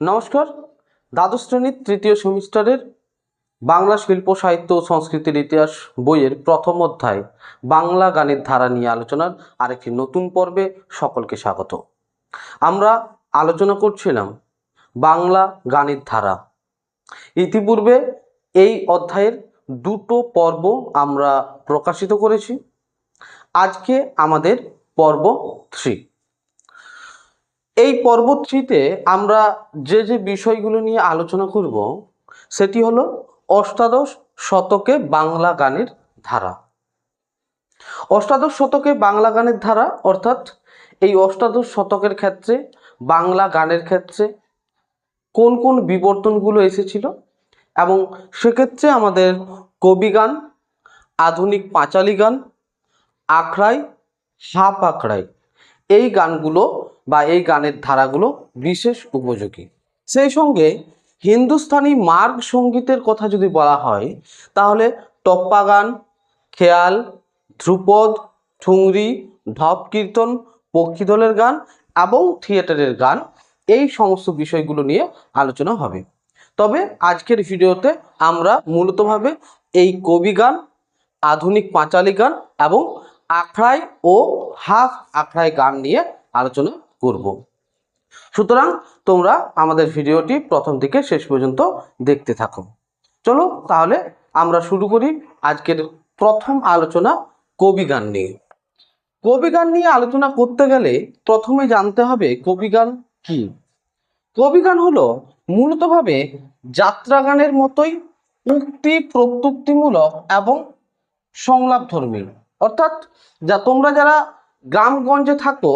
নমস্কার। দ্বাদশ শ্রেণির তৃতীয় সেমিস্টারের বাংলা শিল্প, সাহিত্য ও সংস্কৃতির ইতিহাস বইয়ের প্রথম অধ্যায়, বাংলা গানের ধারা নিয়ে আলোচনার আরেকটি নতুন পর্বে সকলকে স্বাগত। আমরা আলোচনা করছিলাম বাংলা গানের ধারা। ইতিপূর্বে এই অধ্যায়ের দুটো পর্ব আমরা প্রকাশিত করেছি। আজকে আমাদের পর্ব থ্রি। এই পর্ব আমরা যে যে বিষয়গুলো নিয়ে আলোচনা করব, সেটি হলো অষ্টাদশ শতকে বাংলা গানের ধারা। অষ্টাদশ শতকে বাংলা গানের ধারা, অর্থাৎ এই অষ্টাদশ শতকের ক্ষেত্রে, বাংলা গানের ক্ষেত্রে কোন কোন বিবর্তনগুলো এসেছিল এবং সেক্ষেত্রে আমাদের কবি গান, আধুনিক পাঁচালি গান, আখড়াই হাফ আখড়াই, এই গানগুলো বা এই গানের ধারাগুলো বিশেষ উপযোগী। সেই সঙ্গে হিন্দুস্তানি মার্গ সঙ্গীতের কথা যদি বলা হয়, তাহলে টপ্পা গান খেয়াল, ধ্রুপদ, ঠুংরি, ঢপ কীর্তন, পক্ষীদলের গান এবং থিয়েটারের গান, এই সমস্ত বিষয়গুলো নিয়ে আলোচনা হবে। তবে আজকের ভিডিওতে আমরা মূলতভাবে এই কবি গান, আধুনিক পাঁচালি গান এবং আখড়াই ও হাফ আখড়াই গান নিয়ে আলোচনা করব। সুতরাং তোমরা আমাদের ভিডিওটি প্রথম থেকে শেষ পর্যন্ত দেখতে থাকো। চলো তাহলে আমরা শুরু করি আজকের প্রথম আলোচনা কবি গান নিয়ে। কবি গান নিয়ে আলোচনা করতে গেলে প্রথমে জানতে হবে কবি গান কি। কবি গান হলো মূলতভাবে যাত্রা গানের মতোই উক্তি প্রত্যুক্তিমূলক এবং সংলাপধর্মী। অর্থাৎ যা তোমরা যারা গ্রামগঞ্জে থাকো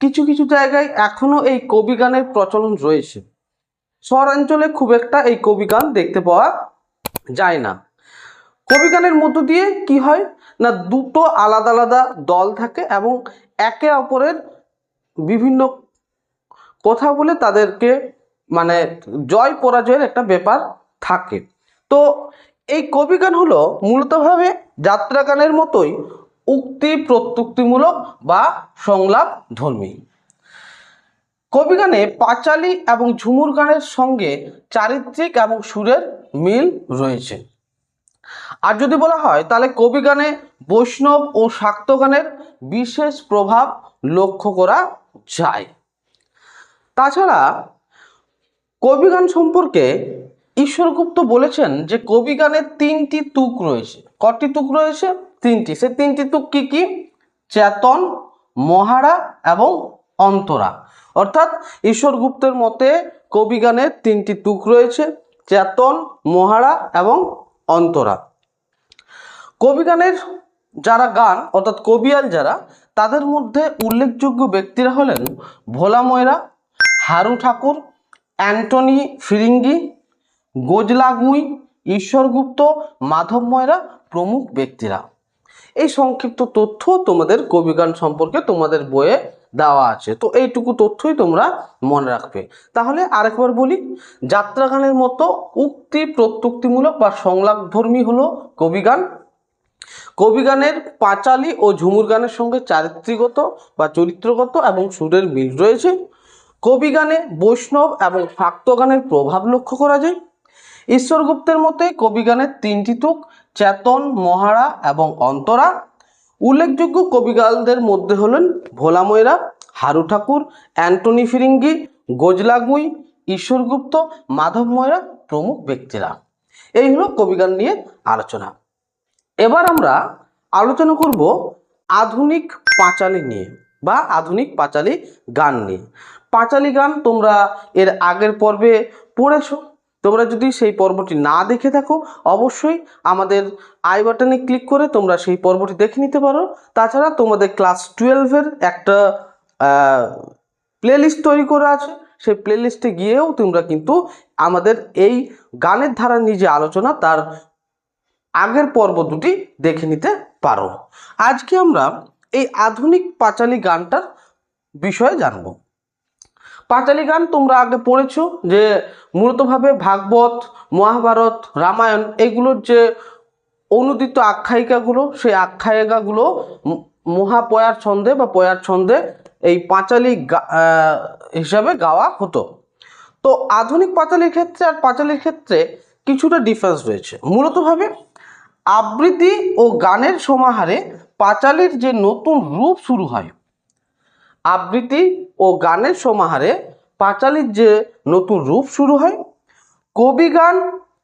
কিছু কিছু জায়গায় এখনও এই কবি গানের প্রচলন রয়েছে। শহরাঞ্চলে খুব একটা এই কবি গান দেখতে পাওয়া যায় না। কবি গানের মধ্য দিয়ে কি হয় না, দুটো আলাদা আলাদা দল থাকে এবং একে অপরের বিভিন্ন কথা বলে তাদেরকে মানে জয় পরাজয়ের একটা ব্যাপার থাকে। তো এই কবি গান হলো মূলতভাবে যাত্রা গানের মতোই উক্তি প্রত্যুক্তিমূলক বা সংলাপ ধর্মী কবি গানে পাঁচালি এবং ঝুমুর গানের সঙ্গে চারিত্রিক এবং সুরের মিল রয়েছে। আর যদি বলা হয়, তাহলে কবি গানে বৈষ্ণব ও শাক্ত গানের বিশেষ প্রভাব লক্ষ্য করা যায়। তাছাড়া কবি গান সম্পর্কে ঈশ্বরগুপ্ত বলেছেন যে কবি গানের তিনটি তুক রয়েছে। কটি তুক রয়েছে? তিনটি। সে তিনটি তুক কি কি? চেতন, মহারা এবং অন্তরা। অর্থাৎ ঈশ্বর গুপ্তের মতে কবি গানের তিনটি তুক রয়েছে, চেতন, মহারা এবং অন্তরা। কবি গানের যারা গান, অর্থাৎ কবিয়াল যারা, তাদের মধ্যে উল্লেখযোগ্য ব্যক্তিরা হলেন ভোলা ময়রা হারু ঠাকুর, অ্যান্টনি ফিরিঙ্গি, গোজলাগুই, ঈশ্বরগুপ্ত মাধব ময়রা প্রমুখ ব্যক্তিরা। এই সংক্ষিপ্ত তথ্য তোমাদের কবিগান সম্পর্কে তোমাদের বইয়ে দেওয়া আছে। তো এইটুকু তথ্যই তোমরা মনে রাখবে। তাহলে আরেকবার বলি, যাত্রাগানের মতো উক্তি প্রত্যুক্তিমূলক বা সংলাপধর্মী হলো কবিগান। কবিগানের পাঁচালি ও ঝুমুর গানের সঙ্গে চারিত্রিকগত বা চরিত্রগত এবং সুরের মিল রয়েছে। কবি গানে বৈষ্ণব এবং শাক্ত গানের প্রভাব লক্ষ্য করা যায়। ঈশ্বরগুপ্তের মতে কবি গানের তিনটি তুক চেতন, মহারা এবং অন্তরা। উল্লেখযোগ্য কবিগালদের মধ্যে হলেন ভোলা ময়রা হারু ঠাকুর, অ্যান্টনি ফিরিঙ্গি, গোজলাগুই, ঈশ্বরগুপ্ত মাধব ময়রা প্রমুখ ব্যক্তিরা। এই হলো কবিগান নিয়ে আলোচনা। এবার আমরা আলোচনা করব আধুনিক পাঁচালি নিয়ে বা আধুনিক পাঁচালি গান নিয়ে। পাঁচালি গান তোমরা এর আগের পর্বে পড়েছো? তোমরা যদি সেই পর্বটি না দেখে থাকো, অবশ্যই আমাদের আই বাটনে ক্লিক করে তোমরা সেই পর্বটি দেখে নিতে পারো। তাছাড়া তোমাদের ক্লাস টুয়েলভের একটা প্লেলিস্ট তৈরি করা আছে। সেই প্লেলিস্টে গিয়েও তোমরা কিন্তু আমাদের এই গানের ধারা নিয়ে যে আলোচনা, তার আগের পর্ব দুটি দেখে নিতে পারো। আজকে আমরা এই আধুনিক পাঁচালি গানটার বিষয়ে জানব। পাঁচালি গান তোমরা আগে পড়েছ, যে মূলতভাবে ভাগবত, মহাভারত, রামায়ণ, এগুলোর যে অনুদিত আখ্যায়িকাগুলো, সেই আখ্যায়িকাগুলো মহাপয়ার ছন্দে বা পয়ার ছন্দে এই পাঁচালি হিসাবে গাওয়া হতো। তো আধুনিক পাঁচালীর ক্ষেত্রে আর পাঁচালীর ক্ষেত্রে কিছুটা ডিফারেন্স রয়েছে। মূলতভাবে আবৃত্তি ও গানের সমাহারে পাঁচালীর যে নতুন রূপ শুরু হয়, আবৃত্তি ও গানের সমাহারে পাঁচালীর যে নতুন রূপ শুরু হয় কবিগান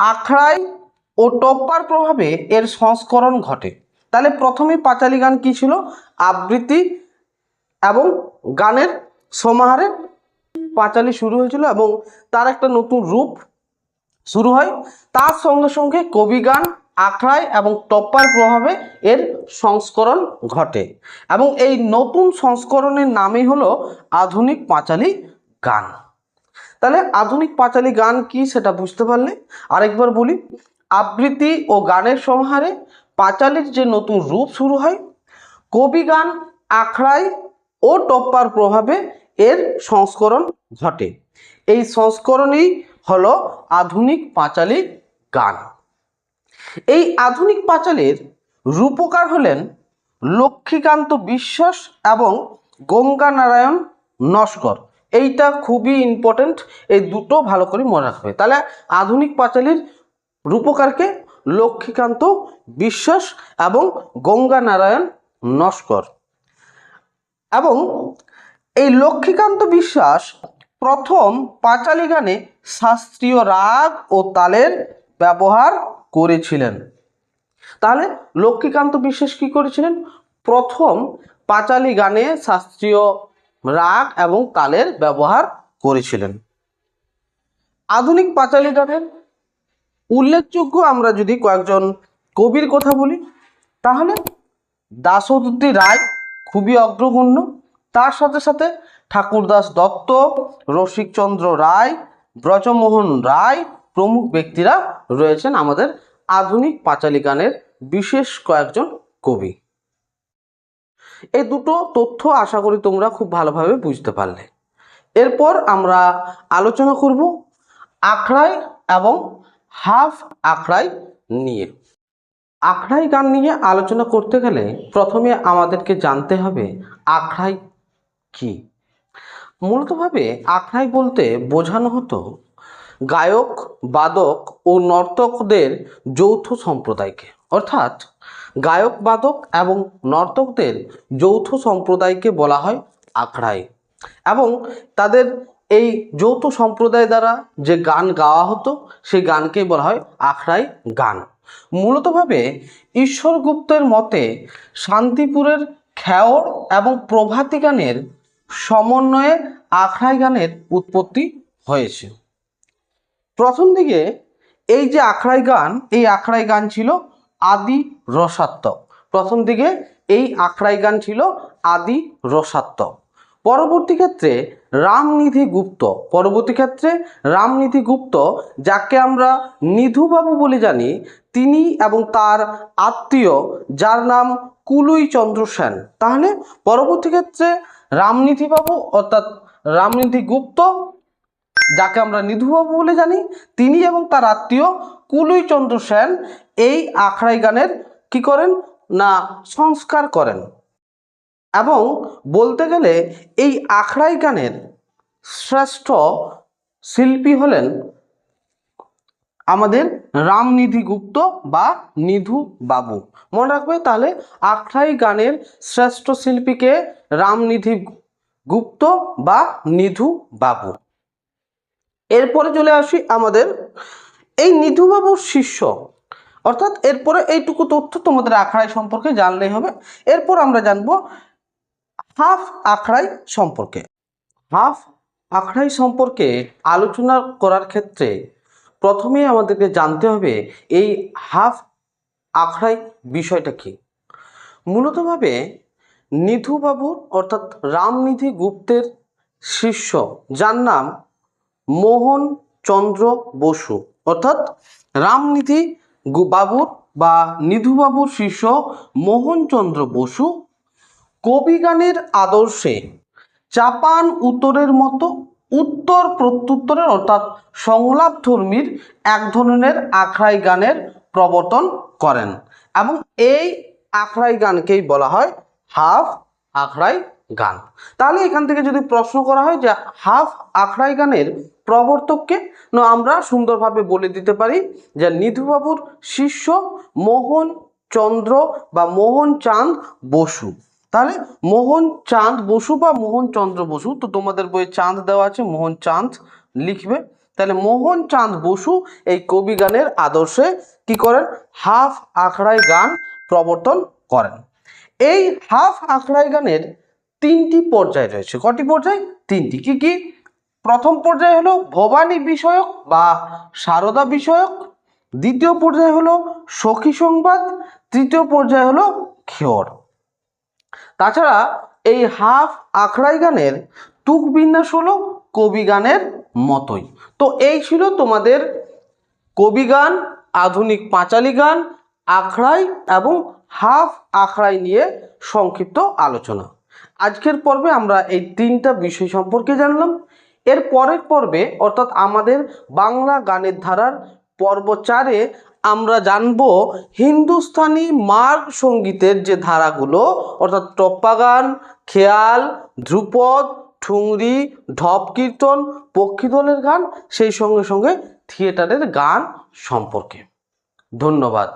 আখড়াই ও টপ্পার প্রভাবে এর সংস্করণ ঘটে। তাহলে প্রথমে পাঁচালী গান কী ছিল? আবৃত্তি এবং গানের সমাহারে পাঁচালী শুরু হয়েছিল এবং তার একটা নতুন রূপ শুরু হয়। তার সঙ্গে সঙ্গে কবিগান আখড়াই এবং টপ্পার প্রভাবে এর সংস্করণ ঘটে এবং এই নতুন সংস্করণের নামই হলো আধুনিক পাঁচালী গান। তাহলে আধুনিক পাঁচালী গান কি সেটা বুঝতে পারলে? আরেকবার বলি, আবৃত্তি ও গানের সমাহারে পাঁচালীর যে নতুন রূপ শুরু হয়, কবি গান আখড়াই ও টপ্পার প্রভাবে এর সংস্করণ ঘটে। এই সংস্করণই হলো আধুনিক পাঁচালী গান। এই আধুনিক পাঁচালীর রূপকার হলেন লক্ষ্মীকান্ত বিশ্বাস এবং গঙ্গা নারায়ণ নস্কর। এইটা খুবই ইম্পর্টেন্ট এই দুটো ভালো করে মনে রাখবে। তাহলে আধুনিক পাঁচালীর রূপকারকে লক্ষ্মীকান্ত বিশ্বাস এবং গঙ্গা নারায়ণ নস্কর। এবং এই লক্ষ্মীকান্ত বিশ্বাস প্রথম পাঁচালী গানে শাস্ত্রীয় রাগ ও তালের ব্যবহার করেছিলেন। তাহলে লক্ষ্মীকান্ত বিশ্বাস কি করেছিলেন? প্রথম পাঁচালী গানে শাস্ত্রীয় রাগ এবং তালের ব্যবহার করেছিলেন। আধুনিক পাঁচালী গানের উল্লেখযোগ্য আমরা যদি কয়েকজন কবির কথা বলি, তাহলে দাশরথী রায় খুবই অগ্রগণ্য। তার সাথে সাথে ঠাকুরদাস দত্ত, রসিকচন্দ্র রায়, ব্রজমোহন রায় প্রমুখ ব্যক্তিরা রয়েছেন আমাদের আধুনিক পাঁচালী গানের বিশেষ কয়েকজন কবি। এই দুটো তথ্য আশা করি তোমরা খুব ভালোভাবে বুঝতে পারলে। এরপর আমরা আলোচনা করব আখড়াই এবং হাফ আখড়াই নিয়ে। আখড়াই গান নিয়ে আলোচনা করতে গেলে প্রথমে আমাদেরকে জানতে হবে আখড়াই কি। মূলতভাবে আখড়াই বলতে বোঝানো হতো গায়ক, বাদক ও নর্তকদের যৌথ সম্প্রদায়কে। অর্থাৎ গায়ক, বাদক এবং নর্তকদের যৌথ সম্প্রদায়কে বলা হয় আখড়াই। এবং তাদের এই যৌথ সম্প্রদায় দ্বারা যে গান গাওয়া হতো, সেই গানকেই বলা হয় আখড়াই গান। মূলতভাবে ঈশ্বর গুপ্তের মতে শান্তিপুরের খেয়র এবং প্রভাতী গানের সমন্বয়ে আখড়াই গানের উৎপত্তি হয়েছে। প্রথম দিকে এই যে আখড়াই গান, এই আখড়াই গান ছিল আদি রসাত্মক। প্রথম দিকে এই আখড়াই গান ছিল আদি রসাত্মক। পরবর্তী ক্ষেত্রে রামনিধি গুপ্ত। পরবর্তী ক্ষেত্রে রামনিধি গুপ্ত, যাকে আমরা নিধুবাবু বলে জানি, তিনি এবং তার আত্মীয়, যার নাম কুলুই চন্দ্র সেন। তাহলে পরবর্তী ক্ষেত্রে রামনিধিবাবু অর্থাৎ রামনিধি গুপ্ত যাকে আমরা নিধুবাবু বলে জানি, তিনি এবং তার আত্মীয় কুলুই চন্দ্র সেন এই আখড়াই গানের কি করেন না সংস্কার করেন। এবং বলতে গেলে এই আখড়াই গানের শ্রেষ্ঠ শিল্পী হলেন আমাদের রামনিধি গুপ্ত বা নিধু বাবু। মনে রাখবে তাহলে আখড়াই গানের শ্রেষ্ঠ শিল্পীকে রামনিধি গুপ্ত বা নিধু বাবু। এরপরে চলে আসি আমাদের এই নিধুবাবুর শিষ্য। অর্থাৎ এরপরে এইটুকু তথ্য তোমাদের আখড়াই সম্পর্কে জানলেই হবে। এরপর আমরা জানব হাফ আখড়াই সম্পর্কে। হাফ আখড়াই সম্পর্কে আলোচনা করার ক্ষেত্রে প্রথমে আমাদেরকে জানতে হবে এই হাফ আখড়াই বিষয়টা কি। মূলতভাবে নিধুবাবুর অর্থাৎ রামনিধি গুপ্তের শিষ্য, যার নাম মোহন চন্দ্র বসু। অর্থাৎ রামনিধি গু- বাবুর বা নিধুবাবুর শিষ্য মোহনচন্দ্র বসু কবিগানের আদর্শে চাপান উত্তরের মতো উত্তর প্রত্যুত্তরের অর্থাৎ সংলাপ ধর্মীর এক ধরনের আখড়াই গানের প্রবর্তন করেন। এবং এই আখড়াই গানকেই বলা হয় হাফ আখড়াই গান। তাহলে এখান থেকে যদি প্রশ্ন করা হয় যে হাফ আখড়াই গানের প্রবর্তককে আমরা সুন্দরভাবে বলে দিতে পারি যে নিধুবাবুর শিষ্য মোহন চন্দ্র বা মোহন চাঁদ বসু। তাহলে মোহন চাঁদ বসু বা মোহন চন্দ্র বসু, তো তোমাদের বইয়ে চাঁদ দেওয়া আছে, মোহন চাঁদ লিখবে। তাহলে মোহন চাঁদ বসু এই কবি গানের আদর্শে কি করেন? হাফ আখড়াই গান প্রবর্তন করেন। এই হাফ আখড়াই গানের তিনটি পর্যায় রয়েছে। কটি পর্যায়? তিনটি। কি কি? প্রথম পর্যায় হলো ভবানী বিষয়ক বা সারদা বিষয়ক। দ্বিতীয় পর্যায় হলো সখী সংবাদ। তৃতীয় পর্যায় হলো খেয়র। তাছাড়া এই হাফ আখড়াই গানের তুক বিন্যাস হলো কবি গানের মতোই। তো এই ছিল তোমাদের কবি গান, আধুনিক পাঁচালি গান, আখড়াই এবং হাফ আখড়াই নিয়ে সংক্ষিপ্ত আলোচনা। আজকের পর্বে আমরা এই তিনটা বিষয় সম্পর্কে জানলাম। এর পরের পর্বে, অর্থাৎ আমাদের বাংলা গানের ধারার পর্ব চারে আমরা জানব হিন্দুস্তানি মার্গ সঙ্গীতের যে ধারাগুলো, অর্থাৎ টপ্পা গান খেয়াল, ধ্রুপদ, ঠুংরি, ঢপ কীর্তন পক্ষীদলের গান, সেই সঙ্গে সঙ্গে থিয়েটারের গান সম্পর্কে। ধন্যবাদ।